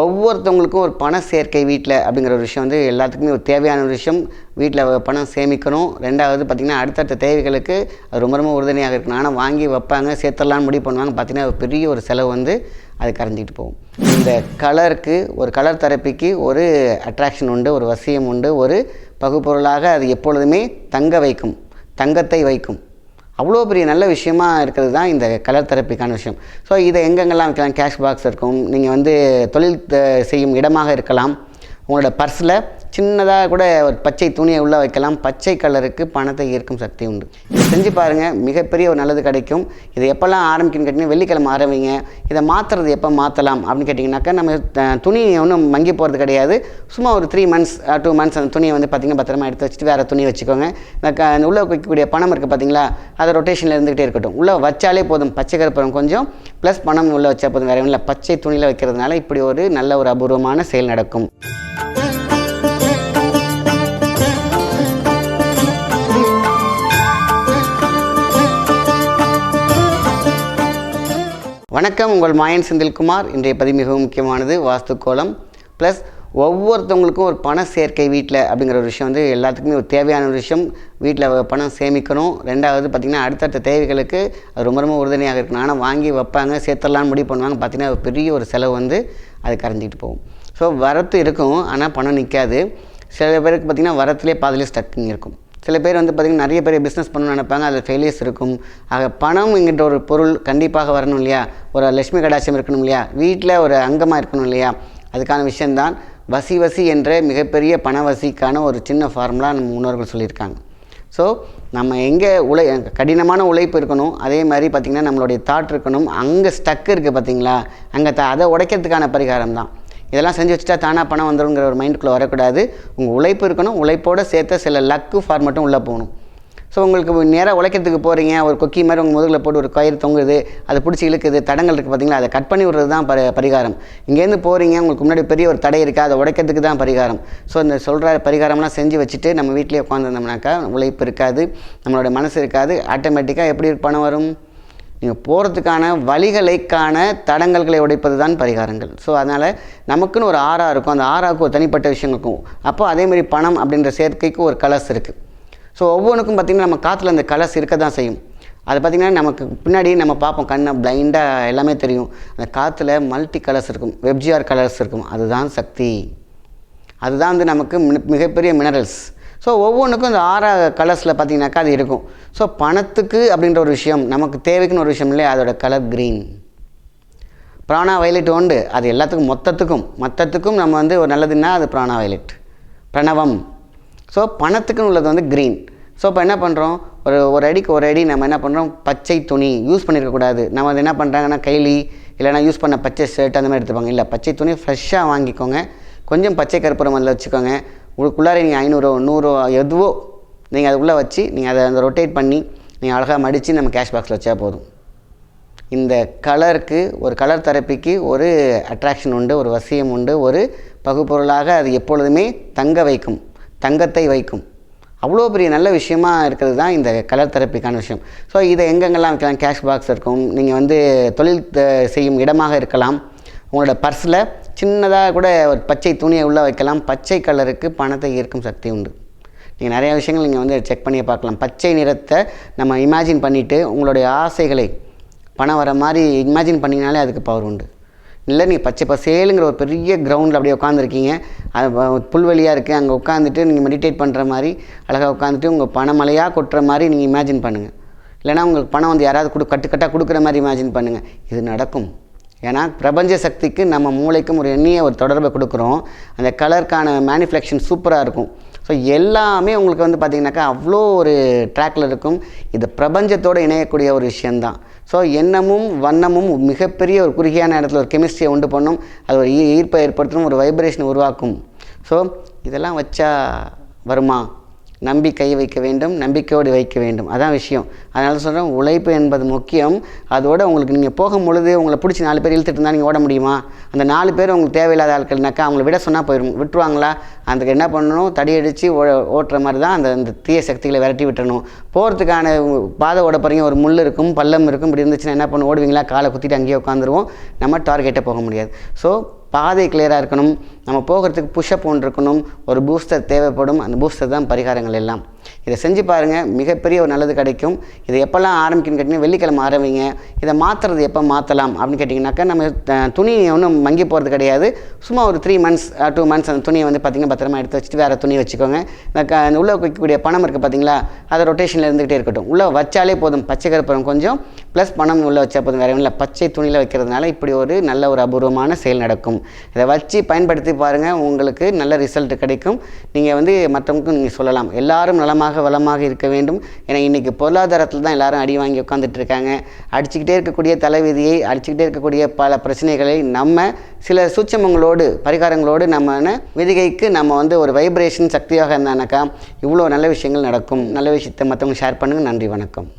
ஒவ்வொருத்தவங்களுக்கும் ஒரு பண சேர்க்கை வீட்டில் அப்படிங்கிற ஒரு விஷயம் வந்து எல்லாத்துக்குமே ஒரு தேவையான ஒரு விஷயம். வீட்டில் பணம் சேமிக்கணும். ரெண்டாவது பார்த்திங்கன்னா அடுத்தடுத்த தேவைகளுக்கு அது ரொம்ப ரொம்ப உறுதுணையாக இருக்கணும். ஆனால் வாங்கி வைப்பாங்க சேர்த்துடலான்னு முடிவு பண்ணுவாங்க பார்த்திங்கன்னா ஒரு பெரிய ஒரு செலவு வந்து அது கரைஞ்சிக்கிட்டு போகும். இந்த கலருக்கு ஒரு கலர் தெரப்பிக்கு ஒரு அட்ராக்ஷன் உண்டு ஒரு வசியம் உண்டு. ஒரு பகுப்பொருளாக அது எப்பொழுதுமே தங்க வைக்கும் தங்கத்தை வைக்கும். அவ்வளோ பெரிய நல்ல விஷயமா இருக்கிறது தான் இந்த கலர் தெரப்பிக்கான விஷயம். ஸோ இதை எங்கெங்கெல்லாம் வைக்கலாம் கேஷ் பாக்ஸ் இருக்கும். நீங்கள் வந்து தொழில் செய்யும் இடமாக இருக்கலாம். உங்களோட பர்ஸில் சின்னதாக கூட ஒரு பச்சை துணியை உள்ளே வைக்கலாம். பச்சை கலருக்கு பணத்தை ஈர்க்கும் சக்தி உண்டு. இதை செஞ்சு பாருங்கள் மிகப்பெரிய ஒரு நல்லது கிடைக்கும். இதை எப்போல்லாம் ஆரம்பிக்கணும்னு கேட்டிங்கன்னா வெள்ளிக்கிழமை ஆரம்பிங்க. இதை மாற்றுறது எப்போ மாற்றலாம் அப்படின்னு கேட்டிங்கனாக்கா நம்ம துணி ஒன்றும் மங்கி போகிறது கிடையாது. சும்மா ஒரு த்ரீ மந்த்ஸ் டூ மந்த்ஸ் அந்த துணியை வந்து பார்த்திங்கன்னா பத்திரமா எடுத்து வச்சுட்டு வேறு துணி வச்சுக்கோங்க. இந்த க அந்த உள்ளே வைக்கக்கூடிய பணம் இருக்குது பார்த்தீங்களா அதை ரொட்டேஷனில் இருந்துகிட்டே இருக்கட்டும். உள்ளே வச்சாலே போதும். பச்சை கருப்பரம் கொஞ்சம் ப்ளஸ் பணம் உள்ளே வச்சா போதும். வேறு இல்லை. பச்சை துணியில் வைக்கிறதுனால இப்படி ஒரு நல்ல ஒரு அபூர்வமான செயல் நடக்கும். வணக்கம். உங்கள் மாயன் செந்தில்குமார். இன்றைய பதிவு மிகவும் முக்கியமானது. வாஸ்து கோலம் ப்ளஸ் ஒவ்வொருத்தவங்களுக்கும் ஒரு பண சேர்க்கை வீட்டில் அப்படிங்கிற ஒரு விஷயம் வந்து எல்லாத்துக்குமே ஒரு தேவையான ஒரு விஷயம். வீட்டில் பணம் சேமிக்கணும். ரெண்டாவது பார்த்திங்கன்னா அடுத்தடுத்த தேவைகளுக்கு அது ரொம்ப ரொம்ப உறுதுணையாக இருக்கணும். ஆனால் வாங்கி வைப்பாங்க சேர்த்துடலான்னு முடிவு பண்ணுவாங்க. பார்த்திங்கன்னா ஒரு பெரிய ஒரு செலவு வந்து அது கரைஞ்சிக்கிட்டு போகும். ஸோ வரத்து இருக்கும். ஆனால் பணம் நிற்காது சில பேருக்கு பார்த்திங்கன்னா வரத்துலேயே பாதிலே ஸ்டக்கிங் இருக்கும். சில பேர் வந்து பார்த்திங்கன்னா நிறைய பேர் பிஸ்னஸ் பண்ணணும்னு நினைப்பாங்க அதில் ஃபெயிலியர்ஸ் இருக்கும். ஆக பணம் என்கின்ற ஒரு பொருள் கண்டிப்பாக வரணும் இல்லையா? ஒரு லட்சுமி கடாட்சியம் இருக்கணும் இல்லையா? வீட்டில் ஒரு அங்கமாக இருக்கணும் இல்லையா? அதுக்கான விஷயந்தான் வசி வசி என்ற மிகப்பெரிய பணவசிக்கான ஒரு சின்ன ஃபார்முலா நம்ம முன்னோர்கள் சொல்லியிருக்காங்க. ஸோ நம்ம எங்கே உழை கடினமான உழைப்பு இருக்கணும். அதே மாதிரி பார்த்திங்கன்னா நம்மளுடைய தாட் இருக்கணும். அங்கே ஸ்டக் இருக்குது பார்த்தீங்களா அங்கே த அதை உடைக்கிறதுக்கான பரிகாரம் தான் இதெல்லாம் செஞ்சு வச்சுட்டா தானாக பணம் வந்துருங்கிற ஒரு மைண்டுக்குள்ளே வரக்கூடாது. உங்கள் உழைப்பு இருக்கணும். உழைப்போடு சேர்த்த சில லக்கு ஃபார்மட்டும் உள்ளே போகணும். ஸோ உங்களுக்கு நேராக உழைக்கிறதுக்கு போகிறீங்க ஒரு கொக்கி மாதிரி உங்கள் முதுகில் போட்டு ஒரு கயிறு தொங்குது. அதை பிடிச்சி இழுக்குது. தடங்கள் இருக்குது பார்த்தீங்களா அதை கட் பண்ணி விடுறது தான் பரி பரிகாரம். இங்கேருந்து போகிறீங்க உங்களுக்கு முன்னாடி பெரிய ஒரு தடை இருக்குது அதை உடைக்கிறதுக்கு தான் பரிகாரம். ஸோ இந்த சொல்கிற பரிகாரம்லாம் செஞ்சு வச்சுட்டு நம்ம வீட்டிலே உட்காந்துருந்தோம்னாக்கா உழைப்பு இருக்காது. நம்மளோட மனசு இருக்காது. ஆட்டோமேட்டிக்காக எப்படி பணம் வரும்? நீங்கள் போகிறதுக்கான வழிகளைக்கான தடங்கல்களை உடைப்பது தான் பரிகாரங்கள். ஸோ அதனால் நமக்குன்னு ஒரு ஆறா இருக்கும். அந்த ஆறாவுக்கு ஒரு தனிப்பட்ட விஷயம் இருக்கும். அப்போ அதேமாதிரி பணம் அப்படின்ற சேர்க்கைக்கு ஒரு கலர்ஸ் இருக்குது ஸோ ஒவ்வொன்றுக்கும் பார்த்திங்கன்னா நம்ம காற்றுல அந்த கலர்ஸ் இருக்க தான் செய்யும். அது பார்த்திங்கன்னா நமக்கு பின்னாடி நம்ம பார்ப்போம். கண்ணை பிளைண்டாக எல்லாமே தெரியும். அந்த காற்றுல மல்டி கலர்ஸ் இருக்கும். வெப்ஜிஆர் கலர்ஸ் இருக்கும். அதுதான் சக்தி. அதுதான் வந்து நமக்கு மிகப்பெரிய மினரல்ஸ் ஸோ ஒவ்வொன்றுக்கும் இந்த ஆறா கலர்ஸில் பார்த்தீங்கன்னாக்கா அது இருக்கும். ஸோ பணத்துக்கு அப்படின்ற ஒரு விஷயம் நமக்கு தேவைக்குன்னு ஒரு விஷயம் இல்லையா? அதோட கலர் க்ரீன் பிராணா வயலட் உண்டு. அது எல்லாத்துக்கும் மொத்தத்துக்கும். மொத்தத்துக்கும் நம்ம வந்து ஒரு நல்லதுன்னா அது பிராணா வயலட் பிரணவம். ஸோ பணத்துக்குன்னு உள்ளது வந்து க்ரீன் ஸோ இப்போ என்ன பண்ணுறோம் ஒரு ஒரு அடிக்கு ஒரு அடி நம்ம என்ன பண்ணுறோம் பச்சை துணி யூஸ் பண்ணியிருக்கக்கூடாது நம்ம அது என்ன பண்ணுறாங்கன்னா கைலி இல்லைனா யூஸ் பண்ண பச்சை ஷர்ட் அந்த மாதிரி எடுத்துப்பாங்க. இல்லை பச்சை துணி ஃப்ரெஷ்ஷாக வாங்கிக்கோங்க. கொஞ்சம் பச்சை கருப்புரம் அதில் வச்சுக்கோங்க. உங்களுக்குள்ளார நீங்கள் ஐநூறோ நூறுரூவா எதுவோ நீங்கள் அதுக்குள்ளே வச்சு நீங்கள் அதை அந்த ரொட்டேட் பண்ணி நீங்கள் அழகாக மடித்து நம்ம கேஷ் பாக்ஸில் வச்சா போதும். இந்த கலருக்கு ஒரு கலர் தெரப்பிக்கு ஒரு அட்ராக்ஷன் உண்டு ஒரு வசியம் உண்டு ஒரு பகுப்பொருளாக அது எப்பொழுதுமே தங்க வைக்கும் தங்கத்தை வைக்கும். அவ்வளோ பெரிய நல்ல விஷயமா இருக்கிறது தான் இந்த கலர் தெரப்பிக்கான விஷயம். ஸோ இதை எங்கெங்கெல்லாம் வைக்கலாம்? கேஷ் பாக்ஸ் இருக்கும். நீங்கள் வந்து தொழில் த- செய்யும் இடமாக இருக்கலாம். உங்களோட பர்ஸில் சின்னதாக கூட ஒரு பச்சை துணியை உள்ளே வைக்கலாம். பச்சை கலருக்கு பணத்தை ஈர்க்கும் சக்தி உண்டு. நீங்கள் நிறைய விஷயங்கள் நீங்கள் வந்து செக் பண்ணி பார்க்கலாம். பச்சை நிறத்தை நம்ம இமேஜின் பண்ணிவிட்டு உங்களுடைய ஆசைகளை பணம் வர மாதிரி இமேஜின் பண்ணிங்கனாலே அதுக்கு பவர் உண்டு. இல்லை நீங்கள் பச்சை பசேலுங்கிற ஒரு பெரிய கிரவுண்டில் அப்படியே உட்காந்துருக்கீங்க அது புல்வெளியாக இருக்குது அங்கே உட்காந்துட்டு நீங்கள் மெடிடேட் பண்ணுற மாதிரி அழகாக உட்காந்துட்டு உங்கள் பணமலையாக கொட்டுற மாதிரி நீங்கள் இமேஜின் பண்ணுங்கள் இல்லைனா உங்களுக்கு பணம் வந்து யாராவது கொடு கட்டுக்கட்டாக கொடுக்குற மாதிரி இமேஜின் பண்ணுங்கள் இது நடக்கும். ஏன்னா பிரபஞ்ச சக்திக்கு நம்ம மூளைக்கும் ஒரு எண்ணிய ஒரு தொடர்பை கொடுக்குறோம். அந்த கலருக்கான மேனிஃபெக்ஷன் சூப்பராக இருக்கும். ஸோ எல்லாமே உங்களுக்கு வந்து பார்த்திங்கனாக்கா அவ்வளோ ஒரு ட்ராக்கில் இருக்கும். இது பிரபஞ்சத்தோடு இணையக்கூடிய ஒரு விஷயந்தான் ஸோ எண்ணமும் வண்ணமும் மிகப்பெரிய ஒரு குறுகியான இடத்துல ஒரு கெமிஸ்ட்ரியை உண்டு பண்ணும். அது ஒரு ஈ- ஈர்ப்பை ஏற்படுத்தணும் ஒரு வைப்ரேஷன் உருவாக்கும். ஸோ இதெல்லாம் வச்சா வருமா? நம்பி கை வைக்க வேண்டும் நம்பிக்கையோடு வைக்க வேண்டும். அதான் விஷயம். அதனால் சொல்கிறேன் உழைப்பு என்பது முக்கியம். அதோடு உங்களுக்கு நீங்கள் போகும் பொழுது உங்களை பிடிச்சி நாலு பேர் இழுத்துட்டு இருந்தால் நீங்கள் ஓட முடியுமா? அந்த நாலு பேர் உங்களுக்கு தேவையில்லாத ஆட்கள்னாக்கா அவங்கள விட சொன்னால் போயிடும் விட்டுருவாங்களா? அதுக்கு என்ன பண்ணணும்? தடியடித்து ஓ ஓட்டுற மாதிரி தான் அந்த அந்த தீய சக்திகளை விரட்டி விட்டுறணும். போகிறதுக்கான பாதை ஓட போகிறீங்க ஒரு முள் இருக்கும் பள்ளம் இருக்கும். இப்படி இருந்துச்சுன்னா என்ன பண்ணுவோம்? ஓடுவீங்களா? காலை குத்திட்டு அங்கேயே உட்காந்துருவோம். நம்ம டார்கெட்டை போக முடியாது. ஸோ பாதை கிளியராக இருக்கணும். நம்ம போகிறதுக்கு புஷ்அப் ஒன்று இருக்கணும். ஒரு பூஸ்டர் தேவைப்படும். அந்த பூஸ்டர் தான் பரிகாரங்கள் எல்லாம். இதை செஞ்சு பாருங்கள் மிகப்பெரிய ஒரு நல்லது கிடைக்கும். இதை எப்போல்லாம் ஆரம்பிக்கணும்னு கேட்டிங்கன்னா வெள்ளிக்கிழமை ஆரம்பிங்க. இதை மாற்றுறது எப்போ மாற்றலாம் அப்படின்னு கேட்டிங்கனாக்கா நம்ம துணி ஒன்றும் மங்கி போகிறது கிடையாது. சும்மா ஒரு த்ரீ மந்த்ஸ் டூ மந்த்ஸ் அந்த துணியை வந்து பார்த்திங்கன்னா பத்திரமா எடுத்து வச்சுட்டு வேறு துணி வச்சுக்கோங்க. இந்த க அந்த உள்ளே வைக்கக்கூடிய பணம் இருக்குது பார்த்தீங்களா அதை ரொட்டேஷனில் இருந்துகிட்டே இருக்கட்டும். உள்ளே வச்சாலே போதும். பச்சை கருப்பரம் கொஞ்சம். ப்ளஸ் பணம் உள்ளே வச்சா போதும். வேறு இல்லை. பச்சை துணியில் வைக்கிறதுனால இப்படி ஒரு நல்ல ஒரு அபூர்வமான செயல் நடக்கும். இதை வச்சு பயன்படுத்தி பாருங்கள் உங்களுக்கு நல்ல ரிசல்ட் கிடைக்கும். நீங்கள் வந்து மற்றவங்களுக்கும் நீங்கள் சொல்லலாம். எல்லாரும் நலமாக வளமாக இருக்க வேண்டும். ஏன்னா இன்றைக்கி பொருளாதாரத்தில் தான் எல்லாரும் அடி வாங்கி உட்காந்துட்டு இருக்காங்க. அடிச்சுக்கிட்டே இருக்கக்கூடிய தலைவிதியை அடிச்சுக்கிட்டே இருக்கக்கூடிய பல பிரச்சனைகளை நம்ம சில சூட்சமங்களோடு பரிகாரங்களோடு நம்ம விதிகைக்கு நம்ம வந்து ஒரு வைப்ரேஷன் சக்தியாக இருந்தானாக்கா இவ்வளோ நல்ல விஷயங்கள் நடக்கும். நல்ல விஷயத்தை மற்றவங்க ஷேர் பண்ணுங்கள் நன்றி வணக்கம்.